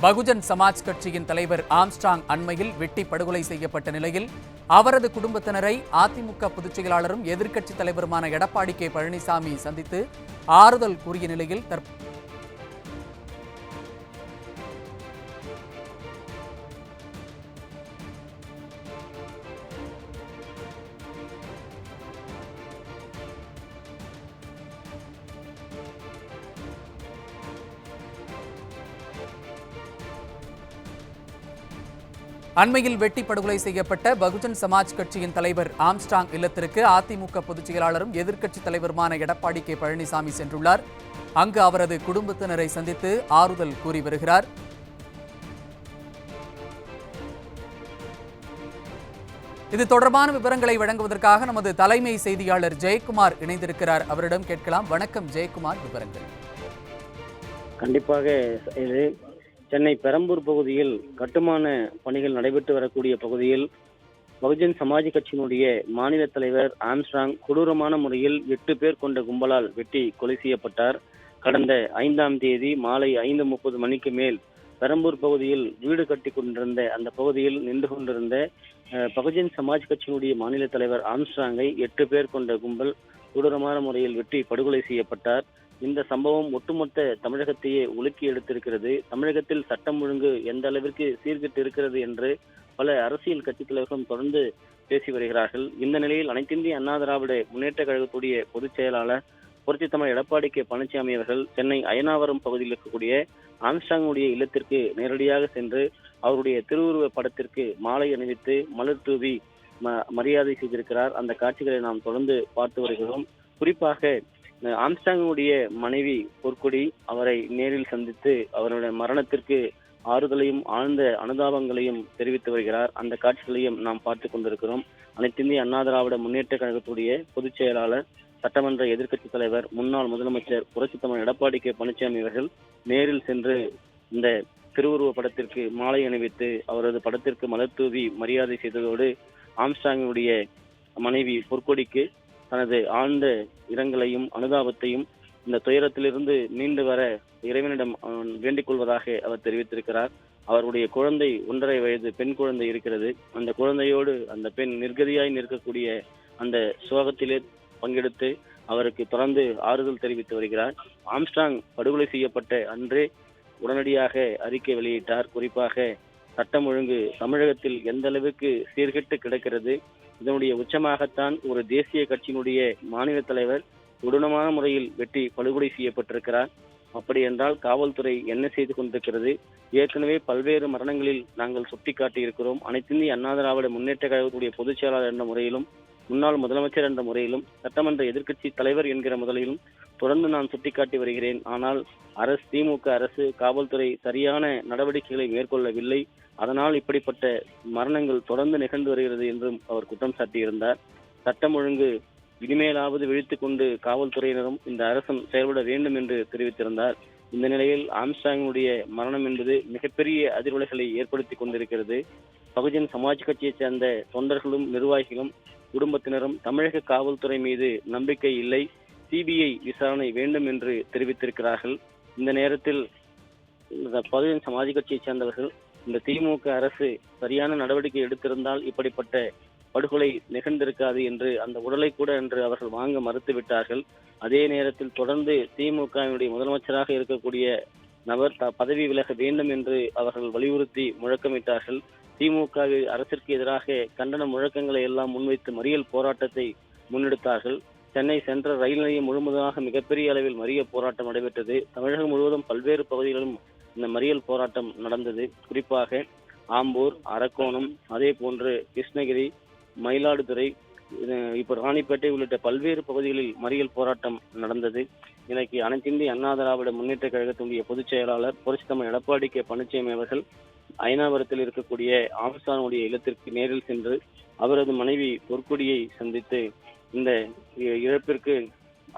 பகுஜன் சமாஜ் கட்சியின் தலைவர் ஆம்ஸ்டாங் அண்மையில் வெட்டி படுகொலை செய்யப்பட்ட நிலையில் அவரது குடும்பத்தினரை அதிமுக பொதுச் செயலாளரும் எதிர்க்கட்சித் தலைவருமான எடப்பாடி கே பழனிசாமி சந்தித்து ஆறுதல் கூறிய நிலையில் தற்போது அண்மையில் வெட்டி படுகொலை செய்யப்பட்ட பகுஜன் சமாஜ் கட்சியின் தலைவர் ஆம்ஸ்டாங் இல்லத்திற்கு அதிமுக பொதுச் செயலாளரும் எதிர்க்கட்சித் தலைவருமான எடப்பாடி கே. பழனிசாமி சென்றுள்ளார். அங்கு அவரது குடும்பத்தினரை சந்தித்து ஆறுதல் கூறி வருகிறார். இது தொடர்பான விவரங்களை வழங்குவதற்காக நமது தலைமை செய்தியாளர் ஜெயக்குமார் இணைந்திருக்கிறார். அவரிடம் கேட்கலாம். வணக்கம் ஜெயக்குமார் விவரங்கள். கண்டிப்பாக சென்னை பெரம்பூர் பகுதியில் கட்டுமான பணிகள் நடைபெற்று வரக்கூடிய பகுதியில் பகுஜன் சமாஜ் கட்சியினுடைய மாநில தலைவர் ஆம்ஸ்ட்ராங் கொடூரமான முறையில் எட்டு பேர் கொண்ட கும்பலால் வெட்டி கொலை செய்யப்பட்டார். கடந்த ஐந்தாம் தேதி மாலை ஐந்து முப்பது மணிக்கு மேல் பெரம்பூர் பகுதியில் வீடு கட்டி கொண்டிருந்த அந்த பகுதியில் நின்று கொண்டிருந்த அஹ், பகுஜன் சமாஜ் கட்சியினுடைய மாநில தலைவர் ஆம்ஸ்ட்ராங்கை எட்டு பேர் கொண்ட கும்பல் கொடூரமான முறையில் வெட்டி படுகொலை செய்யப்பட்டார். இந்த சம்பவம் ஒட்டுமொத்த தமிழகத்தையே உலுக்கி எடுத்திருக்கிறது. தமிழகத்தில் சட்டம் ஒழுங்கு எந்த அளவிற்கு சீர்கெட்டு இருக்கிறது என்று பல அரசியல் கட்சித் தலைவர்களும் தொடர்ந்து பேசி வருகிறார்கள். இந்த நிலையில் அனைத்திந்திய அண்ணா திராவிட முன்னேற்ற கழகத்துடைய பொதுச் செயலாளர் புரட்சி தமிழ் எடப்பாடி கே. பழனிசாமி அவர்கள் சென்னை அயனாவரம் பகுதியில் இருக்கக்கூடிய ஆம்ஸ்டாங்குடைய இல்லத்திற்கு நேரடியாக சென்று அவருடைய திருவுருவ படத்திற்கு மாலை அணிவித்து மலர் தூவி ம- மரியாதை செய்திருக்கிறார். அந்த காட்சிகளை நாம் தொடர்ந்து பார்த்து வருகிறோம். குறிப்பாக ஆம்ஸ்டாங்குடைய மனைவி பொற்கொடி அவரை நேரில் சந்தித்து அவருடைய மரணத்திற்கு ஆறுதலையும் ஆழ்ந்த அனுதாபங்களையும் தெரிவித்து வருகிறார். அந்த காட்சிகளையும் நாம் பார்த்து கொண்டிருக்கிறோம். அனைத்திந்திய அண்ணா திராவிட முன்னேற்ற கழகத்துடைய பொதுச் செயலாளர் சட்டமன்ற எதிர்க்கட்சித் தலைவர் முன்னாள் முதலமைச்சர் புரட்சி தமிழ் எடப்பாடி கே. பழனிசாமி அவர்கள் நேரில் சென்று இந்த திருவுருவ படத்திற்கு மாலை அணிவித்து அவரது படத்திற்கு மலர் தூவி மரியாதை செய்ததோடு ஆம்ஸ்டாங்கினுடைய மனைவி பொற்கொடிக்கு தனது ஆழ்ந்த இரங்கலையும் அனுதாபத்தையும் இந்த துயரத்திலிருந்து மீண்டு வர இறைவனிடம் வேண்டிக் கொள்வதாக அவர் தெரிவித்திருக்கிறார். அவருடைய குழந்தை ஒன்றரை வயது பெண் குழந்தை இருக்கிறது. அந்த குழந்தையோடு அந்த பெண் நிர்கதியாய் நிற்கக்கூடிய அந்த சோகத்திலே பங்கெடுத்து அவருக்கு தொடர்ந்து ஆறுதல் தெரிவித்து வருகிறார். ஆம்ஸ்டாங் படுகொலை செய்யப்பட்ட அன்றே உடனடியாக அறிக்கை வெளியிட்டார். குறிப்பாக சட்டம் ஒழுங்கு தமிழகத்தில் எந்த அளவுக்கு சீர்கெட்டு கிடக்கிறது இதனுடைய உச்சமாகத்தான் ஒரு தேசிய கட்சியினுடைய மாநில தலைவர் கொடூரமான முறையில் வெட்டி படுகொலை செய்யப்பட்டிருக்கிறார். அப்படி என்றால் காவல்துறை என்ன செய்து கொண்டிருக்கிறது? ஏற்கனவே பல்வேறு மரணங்களில் நாங்கள் சுட்டிக்காட்டி இருக்கிறோம் அனைத்திந்திய அண்ணா திராவிட முன்னேற்ற கழகத்துடைய பொதுச் செயலாளர் என்ற முறையிலும் முன்னாள் முதலமைச்சர் என்ற முறையிலும் சட்டமன்ற எதிர்க்கட்சி தலைவர் என்கிற முதலிலும் தொடர்ந்து நான் சுட்டிக்காட்டி வருகிறேன். ஆனால் அரசு திமுக அரசு காவல்துறை சரியான நடவடிக்கைகளை மேற்கொள்ளவில்லை. அதனால் இப்படிப்பட்ட மரணங்கள் தொடர்ந்து நிகழ்ந்து வருகிறது என்றும் அவர் குற்றம் சாட்டியிருந்தார். சட்டம் ஒழுங்கு இனிமேலாவது விழித்துக் கொண்டு காவல்துறையினரும் இந்த அரசும் செயல்பட வேண்டும் என்று தெரிவித்திருந்தார். இந்த நிலையில் ஆம்ஸ்டாங்கினுடைய மரணம் என்பது மிகப்பெரிய அதிர்வலைகளை ஏற்படுத்தி கொண்டிருக்கிறது. பகுஜன் சமாஜ் கட்சியைச் சேர்ந்த தொண்டர்களும் நிர்வாகிகளும் குடும்பத்தினரும் தமிழக காவல்துறை மீது நம்பிக்கை இல்லை. சிபிஐ விசாரணை வேண்டும் என்று தெரிவித்திருக்கிறார்கள். இந்த நேரத்தில் பகுஜன் சமாஜ் கட்சியைச் சேர்ந்தவர்கள் இந்த திமுக அரசு சரியான நடவடிக்கை எடுத்திருந்தால் இப்படிப்பட்ட படுகொலை நிகழ்ந்திருக்காது என்று அந்த உடலை கூட என்று அவர்கள் வாங்க மறுத்து விட்டார்கள் அதே நேரத்தில் தொடர்ந்து திமுகவினுடைய முதலமைச்சராக இருக்கக்கூடிய நபர் த- பதவி விலக வேண்டும் என்று அவர்கள் வலியுறுத்தி முழக்கமிட்டார்கள். திமுக அரசிற்கு எதிராக கண்டன முழக்கங்களை எல்லாம் முன்வைத்து மறியல் போராட்டத்தை முன்னெடுத்தார்கள். சென்னை சென்ற ரயில் நிலையம் முழுவதுமாக மிகப்பெரிய அளவில் மறிய போராட்டம் நடைபெற்றது. தமிழகம் முழுவதும் பல்வேறு பகுதிகளிலும் இந்த மறியல் போராட்டம் நடந்தது. குறிப்பாக ஆம்பூர் அரக்கோணம் அதே போன்று கிருஷ்ணகிரி மயிலாடுதுறை இப்போ ராணிப்பேட்டை உள்ளிட்ட பல்வேறு பகுதிகளில் மறியல் போராட்டம் நடந்தது. இன்னைக்கு அனைத்திந்திய அண்ணா திராவிட முன்னேற்ற கழகத்தினுடைய பொதுச் செயலாளர் புரட்சி எடப்பாடி கே. பழனிசாமி அவர்கள் அயனாவரத்தில் இருக்கக்கூடிய ஆம்சானுடைய இல்லத்திற்கு நேரில் சென்று அவரது மனைவி பொற்கொடியை சந்தித்து இந்த இழப்பிற்கு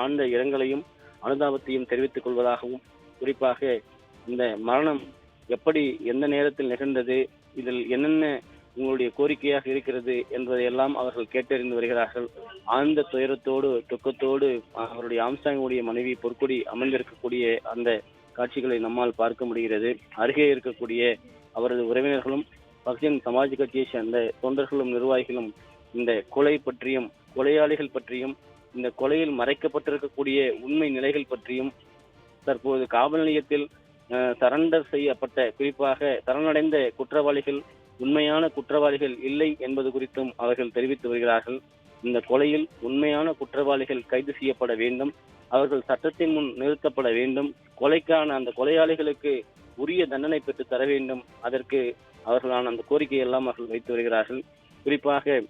ஆழ்ந்த இரங்கலையும் அனுதாபத்தையும் தெரிவித்துக் கொள்வதாகவும் குறிப்பாக இந்த மரணம் எப்படி எந்த நேரத்தில் நிகழ்ந்தது இதில் என்னென்ன உங்களுடைய கோரிக்கையாக இருக்கிறது என்பதையெல்லாம் அவர்கள் கேட்டறிந்து வருகிறார்கள். ஆழ்ந்த துயரத்தோடு துக்கத்தோடு அவருடைய ஆம்சாங்குடைய மனைவி பொற்கொடி அமர்ந்திருக்கக்கூடிய அந்த காட்சிகளை நம்மால் பார்க்க முடிகிறது. அருகே இருக்கக்கூடிய அவரது உறவினர்களும் பகுஜன் சமாஜ் கட்சியை சேர்ந்த தொண்டர்களும் நிர்வாகிகளும் இந்த கொலை பற்றியும் கொலையாளிகள் பற்றியும் இந்த கொலையில் மறைக்கப்பட்டிருக்கக்கூடிய உண்மை நிலைகள் பற்றியும் தற்போது காவல் நிலையத்தில் சரண்டர் செய்யப்பட்ட குறிப்பாக சரணடைந்த குற்றவாளிகள் உண்மையான குற்றவாளிகள் இல்லை என்பது குறித்தும் அவர்கள் தெரிவித்து வருகிறார்கள். இந்த கொலையில் உண்மையான குற்றவாளிகள் கைது செய்யப்பட வேண்டும். அவர்கள் சட்டத்தின் முன் நிறுத்தப்பட வேண்டும். கொலைக்கான அந்த கொலையாளிகளுக்கு உரிய தண்டனை பெற்று தர வேண்டும். அதற்கு அவர்களான அந்த கோரிக்கையெல்லாம் அவர்கள் வைத்து வருகிறார்கள். குறிப்பாக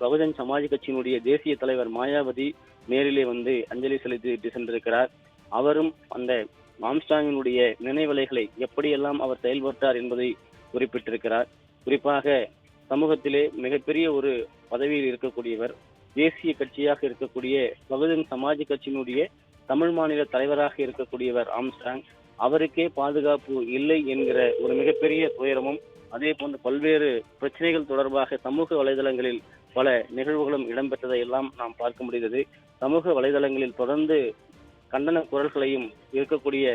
பகுஜன் சமாஜ் கட்சியினுடைய தேசிய தலைவர் மாயாவதி நேரிலே வந்து அஞ்சலி செலுத்திவிட்டு சென்றிருக்கிறார். அவரும் அந்த ஆம்ஸ்டாங்கினுடைய நினைவலைகளை எப்படியெல்லாம் அவர் செயல்பட்டார் என்பதை குறிப்பிட்டிருக்கிறார். குறிப்பாக சமூகத்திலே மிகப்பெரிய ஒரு பதவியில் இருக்கக்கூடியவர் தேசிய கட்சியாக இருக்கக்கூடிய பகுஜன் சமாஜ் கட்சியினுடைய தமிழ் மாநில தலைவராக இருக்கக்கூடியவர் ஆம்ஸ்டாங். அவருக்கே பாதுகாப்பு இல்லை என்கிற ஒரு மிகப்பெரிய துயரமும் அதே போன்று பல்வேறு பிரச்சனைகள் தொடர்பாக சமூக வலைதளங்களில் பல நிகழ்வுகளும் இடம்பெற்றதை எல்லாம் நாம் பார்க்க முடிந்தது. சமூக வலைதளங்களில் தொடர்ந்து கண்டன குரல்களையும் இருக்கக்கூடிய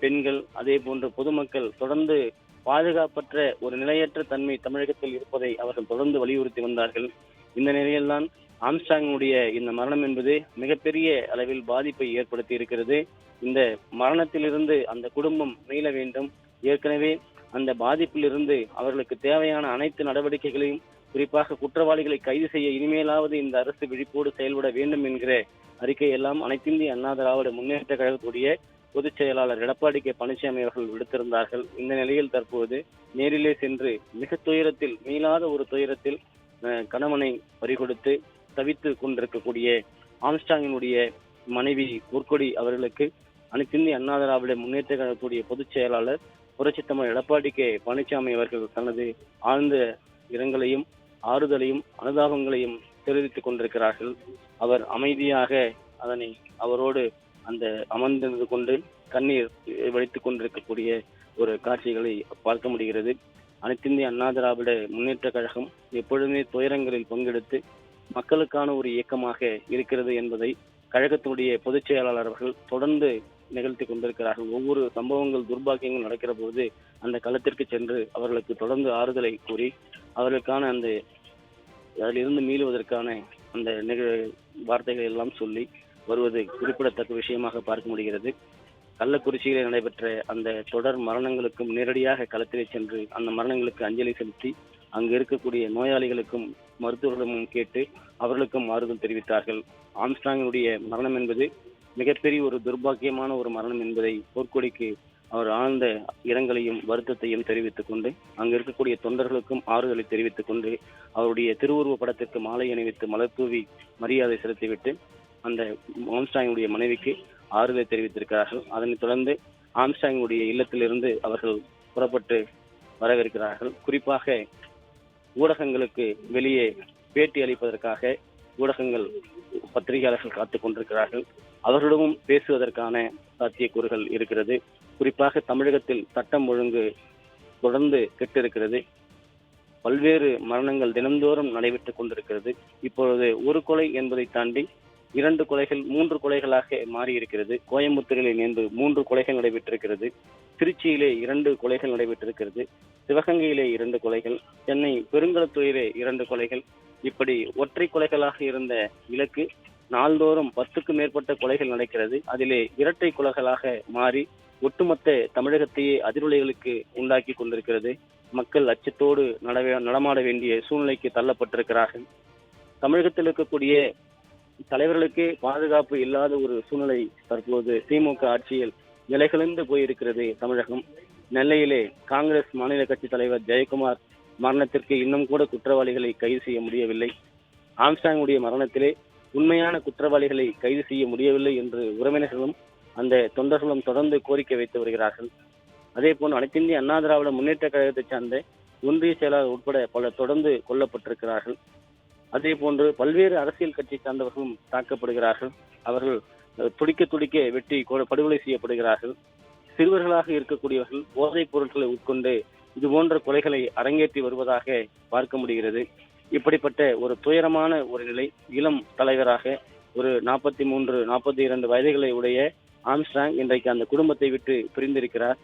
பெண்கள் அதே போன்று பொதுமக்கள் தொடர்ந்து பாதுகாப்பற்ற ஒரு நிலையற்ற தன்மை தமிழகத்தில் இருப்பதை அவர்கள் தொடர்ந்து வலியுறுத்தி வந்தார்கள். இந்த நிலையில்தான் ஆம்ஸ்டாங்கினுடைய இந்த மரணம் என்பது மிகப்பெரிய அளவில் பாதிப்பை ஏற்படுத்தி இருக்கிறது. இந்த மரணத்திலிருந்து அந்த குடும்பம் மீள வேண்டும். ஏற்கனவே அந்த பாதிப்பிலிருந்து அவர்களுக்கு தேவையான அனைத்து நடவடிக்கைகளையும் குறிப்பாக குற்றவாளிகளை கைது செய்ய இனிமேலாவது இந்த அரசு விழிப்போடு செயல்பட வேண்டும் என்கிற அறிக்கை எல்லாம் அனைத்திந்திய அண்ணா திராவிட முன்னேற்ற கழகத்துடைய பொதுச் செயலாளர் எடப்பாடி கே. பழனிசாமி அவர்கள் விடுத்திருந்தார்கள். இந்த நிலையில் தற்போது நேரிலே சென்று மிக துயரத்தில் மீளாத ஒரு துயரத்தில் கணவனை பறிகொடுத்து தவித்து கொண்டிருக்கக்கூடிய ஆம்ஸ்டாங்கினுடைய மனைவி முற்கொடி அவர்களுக்கு அனைத்திந்திய அண்ணா திராவிட முன்னேற்ற கழகத்துடைய பொதுச் செயலாளர் புரட்சித்தமிழ் எடப்பாடி கே. பழனிசாமி அவர்கள் தனது ஆழ்ந்த இரங்கலையும் ஆறுதலையும் அனுதாபங்களையும் தெரிவித்துக் கொண்டிருக்கிறார்கள். அவர் அமைதியாக அதனை அவரோடு அந்த அமர்ந்திருந்து கொண்டு கண்ணீர் வடித்துக் கொண்டிருக்கக்கூடிய ஒரு காட்சிகளை பார்க்க முடிகிறது. அனைத்திந்திய அண்ணா திராவிட முன்னேற்ற கழகம் எப்பொழுதுமே துயரங்களில் பங்கெடுத்து மக்களுக்கான ஒரு இயக்கமாக இருக்கிறது என்பதை கழகத்தினுடைய பொதுச் செயலாளர் அவர்கள் தொடர்ந்து நிகழ்த்தி கொண்டிருக்கிறார்கள். ஒவ்வொரு சம்பவங்கள் துர்பாக்கியங்கள் நடக்கிற போது அந்த களத்திற்கு சென்று அவர்களுக்கு தொடர்ந்து ஆறுதலை கூறி அவர்களுக்கான அந்த அதிலிருந்து மீளுவதற்கான அந்த நிகழ் வார்த்தைகளை எல்லாம் சொல்லி வருவது குறிப்பிடத்தக்க விஷயமாக பார்க்க முடிகிறது. கள்ளக்குறிச்சியிலே நடைபெற்ற அந்த தொடர் மரணங்களுக்கும் நேரடியாக களத்திலே சென்று அந்த மரணங்களுக்கு அஞ்சலி செலுத்தி அங்கு இருக்கக்கூடிய நோயாளிகளுக்கும் மருத்துவர்களிடமும் கேட்டு அவர்களுக்கும் ஆறுதல் தெரிவித்தார்கள். ஆம்ஸ்டாங்கினுடைய மரணம் என்பது மிகப்பெரிய ஒரு துர்பாக்கியமான ஒரு மரணம் என்பதை போர்க்கொடிக்கு அவர் ஆழ்ந்த இரங்கலையும் வருத்தத்தையும் தெரிவித்துக் கொண்டு அங்கு இருக்கக்கூடிய தொண்டர்களுக்கும் ஆறுதலை தெரிவித்துக் கொண்டு அவருடைய திருவுருவ படத்திற்கு மாலை அணிவித்து மலர்தூவி மரியாதை செலுத்திவிட்டு அந்த ஆம்ஸ்டாங்குடைய மனைவிக்கு ஆறுதலை தெரிவித்திருக்கிறார்கள். அதனைத் தொடர்ந்து ஆம்ஸ்டாங்குடைய இல்லத்திலிருந்து அவர்கள் புறப்பட்டு வரவிருக்கிறார்கள். குறிப்பாக ஊடகங்களுக்கு வெளியே பேட்டி அளிப்பதற்காக ஊடகங்கள் பத்திரிகையாளர்கள் காத்துக் கொண்டிருக்கிறார்கள். அவர்களிடமும் பேசுவதற்கான சாத்தியக்கூறுகள் இருக்கிறது. குறிப்பாக தமிழகத்தில் சட்டம் ஒழுங்கு தொடர்ந்து கெட்டிருக்கிறது. பல்வேறு மரணங்கள் தினந்தோறும் நடைபெற்றுக் கொண்டிருக்கிறது. இப்பொழுது ஒரு கொலை என்பதை தாண்டி இரண்டு கொலைகள் மூன்று கொலைகளாக மாறி இருக்கிறது இணைந்து மூன்று கொலைகள் நடைபெற்றிருக்கிறது. திருச்சியிலே இரண்டு கொலைகள் நடைபெற்றிருக்கிறது. சிவகங்கையிலே இரண்டு கொலைகள் சென்னை பெருங்கலத்துறையிலே இரண்டு கொலைகள். இப்படி ஒற்றை கொலைகளாக இருந்த இலக்கு நாள்தோறும் பத்துக்கும் மேற்பட்ட கொலைகள் நடக்கிறது. அதிலே இரட்டை கொலைகளாக மாறி ஒட்டுமொத்த தமிழகத்தையே அதிர்வலைகளுக்கு உண்டாக்கி கொண்டிருக்கிறது. மக்கள் அச்சத்தோடு நடவே நடமாட வேண்டிய சூழ்நிலைக்கு தள்ளப்பட்டிருக்கிறார்கள். தமிழகத்தில் இருக்கக்கூடிய தலைவர்களுக்கே பாதுகாப்பு இல்லாத ஒரு சூழ்நிலை தற்போது திமுக ஆட்சியில் நிலைகலந்து போயிருக்கிறது தமிழகம். நெல்லையிலே காங்கிரஸ் மாநில கட்சி தலைவர் ஜெயக்குமார் மரணத்திற்கு இன்னும் கூட குற்றவாளிகளை கைது செய்ய முடியவில்லை. ஆம்ஸ்டாங்குடைய மரணத்திலே உண்மையான குற்றவாளிகளை கைது செய்ய முடியவில்லை என்று உறவினர்களும் அந்த தொண்டர்களும் தொடர்ந்து கோரிக்கை வைத்து வருகிறார்கள். அதே போன்று அனைத்திந்திய அண்ணா திராவிட முன்னேற்ற கழகத்தை சார்ந்த ஒன்றிய செயலாளர் உட்பட பலர் தொடர்ந்து கொல்லப்பட்டிருக்கிறார்கள். அதே போன்று பல்வேறு அரசியல் கட்சி சார்ந்தவர்களும் தாக்கப்படுகிறார்கள். அவர்கள் துடிக்க துடிக்க வெட்டி படுகொலை செய்யப்படுகிறார்கள். சிறுவர்களாக இருக்கக்கூடியவர்கள் போதைப் பொருட்களை உட்கொண்டு இது போன்ற கொலைகளை அரங்கேற்றி வருவதாக பார்க்க முடிகிறது. இப்படிப்பட்ட ஒரு துயரமான ஒரு நிலை இளம் தலைவராக ஒரு நாற்பத்தி மூன்று நாற்பத்தி இரண்டு வயதுகளை உடைய ஆம்ஸ்ட்ராங் இன்றைக்கு அந்த குடும்பத்தை விட்டு பிரிந்திருக்கிறார்.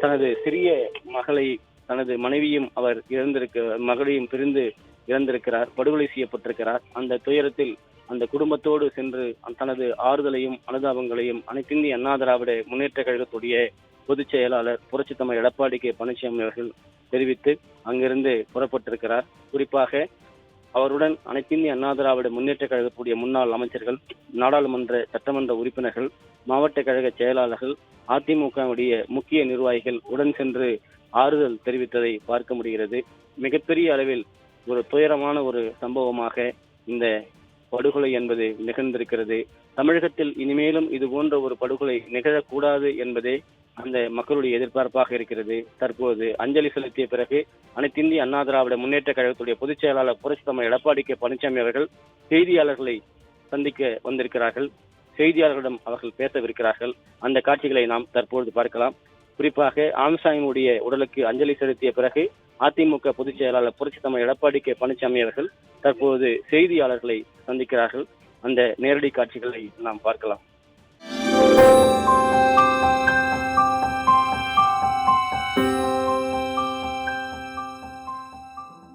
தனது சிறிய மகளை தனது மனைவியும் அவர் இறந்திருக்க மகளையும் பிரிந்து இறந்திருக்கிறார் படுகொலை செய்யப்பட்டிருக்கிறார். அந்த துயரத்தில் அந்த குடும்பத்தோடு சென்று தனது ஆறுதலையும் அனுதாபங்களையும் அனைத்திந்திய அண்ணா திராவிட முன்னேற்ற கழகத்துடைய பொதுச் செயலாளர் புரட்சித் தமிழ் எடப்பாடி கே. பழனிசாமி அவர்கள் தெரிவித்து அங்கிருந்து புறப்பட்டிருக்கிறார். குறிப்பாக அவருடன் அனைத்திந்திய அண்ணா திராவிட முன்னேற்ற கழகக்கூடிய முன்னாள் அமைச்சர்கள் நாடாளுமன்ற சட்டமன்ற உறுப்பினர்கள் மாவட்ட கழக செயலாளர்கள் அதிமுகவுடைய முக்கிய நிர்வாகிகள் உடன் சென்று ஆறுதல் தெரிவித்ததை பார்க்க முடிகிறது. மிகப்பெரிய அளவில் ஒரு துயரமான ஒரு சம்பவமாக இந்த படுகொலை என்பது நிகழ்ந்திருக்கிறது. தமிழகத்தில் இனிமேலும் இது போன்ற ஒரு படுகொலை நிகழக்கூடாது என்பதே அந்த மக்களுடைய எதிர்பார்ப்பாக இருக்கிறது. தற்போது அஞ்சலி செலுத்திய பிறகு அனைத்திந்திய அண்ணா திராவிட முன்னேற்ற கழகத்துடைய பொதுச் செயலாளர் புரட்சி தமிழ் எடப்பாடி கே பழனிசாமி அவர்கள் செய்தியாளர்களை சந்திக்க வந்திருக்கிறார்கள். செய்தியாளர்களிடம் அவர்கள் பேசவிருக்கிறார்கள். அந்த காட்சிகளை நாம் தற்பொழுது பார்க்கலாம். குறிப்பாக ஆம்சாயினுடைய உடலுக்கு அஞ்சலி செலுத்திய பிறகு அதிமுக பொதுச் செயலாளர் புரட்சி தமிழ் எடப்பாடி கே பழனிசாமி அவர்கள் தற்போது செய்தியாளர்களை சந்திக்கிறார்கள். அந்த நேரடி காட்சிகளை நாம் பார்க்கலாம்.